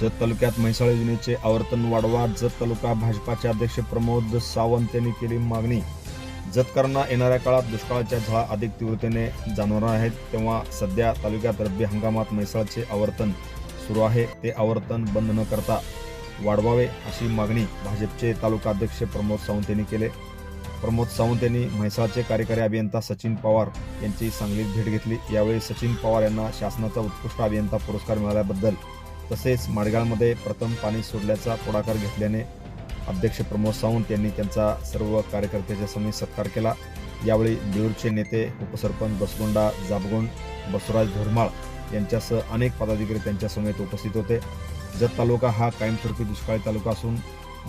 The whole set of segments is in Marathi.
Jat तालुक्यात म्हैसाळ योजनेचे आवर्तन वाढवा. जत तालुका भाजपाचे अध्यक्ष प्रमोद सावंत यांनी केली मागणी. जतकरांना येणाऱ्या काळात दुष्काळाच्या झळा अधिक तीव्रतेने जाणवणार आहेत. तेव्हा सध्या तालुक्यात रब्बी हंगामात म्हैसाळचे आवर्तन सुरू आहे. ते आवर्तन बंद न करता वाढवावे अशी मागणी भाजपचे तालुका अध्यक्ष प्रमोद सावंत यांनी केले. प्रमोद सावंत यांनी म्हैसाळचे कार्यकारी अभियंता सचिन पवार यांची सांगलीत भेट घेतली. यावेळी सचिन पवार यांना शासनाचा उत्कृष्ट अभियंता पुरस्कार मिळाल्याबद्दल तसेच माडगाळमध्ये प्रथम पाणी सोडल्याचा पुढाकार घेतल्याने अध्यक्ष प्रमोद सावंत यांनी त्यांचा सर्व कार्यकर्त्याच्या समी सत्कार केला. यावेळी बिळूरचे नेते उपसरपंच बसगोंडा जाबगोंड बसवराज धुरमाळ यांच्यासह अनेक पदाधिकारी त्यांच्या समेत उपस्थित होते. जत तालुका हा कायमस्वरूपी दुष्काळी तालुका असून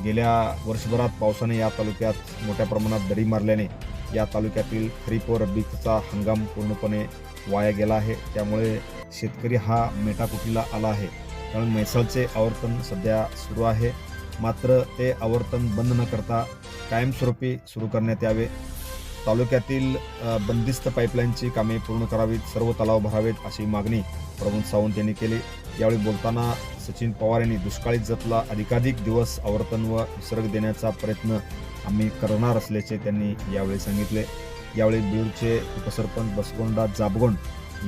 गेल्या वर्षभरात पावसाने या तालुक्यात मोठ्या प्रमाणात दडी मारल्याने या तालुक्यातील खरीप व रब्बीचा हंगाम पूर्णपणे वाया गेला आहे. त्यामुळे शेतकरी हा मेटाकुटीला आला आहे. त्यामुळे म्हैसाळचे आवर्तन सध्या सुरू आहे. मात्र ते आवर्तन बंद न करता कायमस्वरूपी सुरू करण्यात यावे. तालुक्यातील बंदिस्त पाईपलाईनची कामे पूर्ण करावीत सर्व तलाव भरावेत अशी मागणी प्रमोद सावंत यांनी केली. यावेळी बोलताना सचिन पवार यांनी दुष्काळी जतला अधिकाधिक दिवस आवर्तन व विसर्ग देण्याचा प्रयत्न आम्ही करणार असल्याचे त्यांनी यावेळी सांगितले. यावेळी बीडचे उपसरपंच बसगोंडा जाबगोंड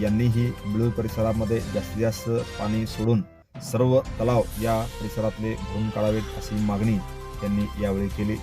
यांनीही बिळूर परिसरामध्ये जास्तीत जास्त पाणी सोडून सर्व तलाव या परिसरातले भरून काढावेत अशी मागणी त्यांनी यावेळी केली.